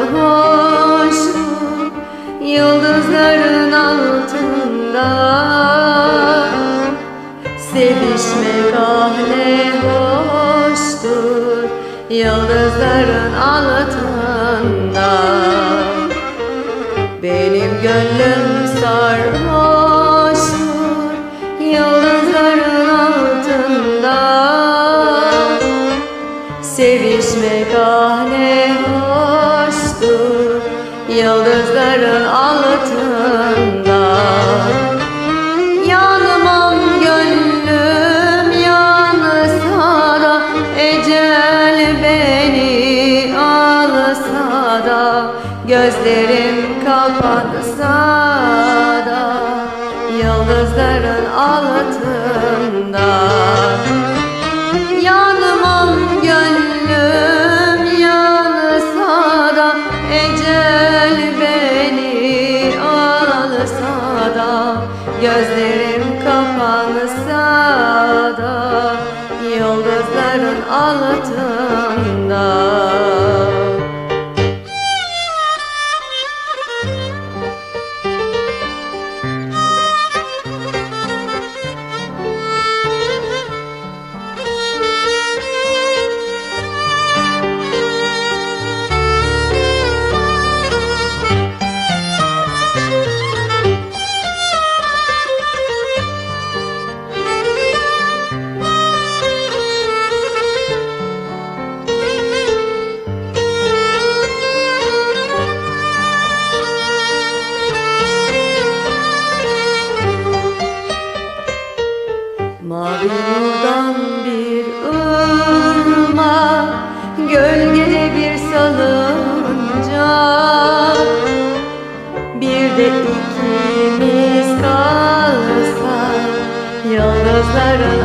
sarhoşum Yıldızların altında. Sevişmek ah ne hoştur Yıldızların altında. Benim gönlüm sarhoştur Yıldızların altında Sevişmek ah ne hoştur. Yıldızların altında. Yanmam gönlüm yansa da Ecel beni alsa da Gözlerim kapansa da. Yıldızların altında Gözlerim kapansa da Yıldızların altında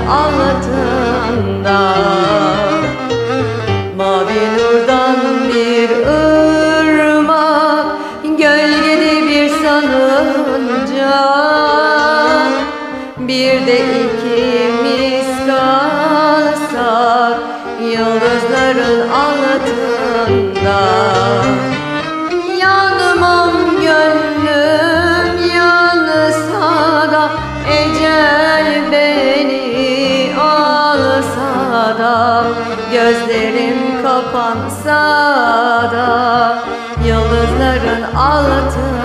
altında Mavi nurdan bir ırmak Gölgede bir salıncak Bir de ikimiz kalsak Yıldızların altında Gözlerim kapansa da Yıldızların altında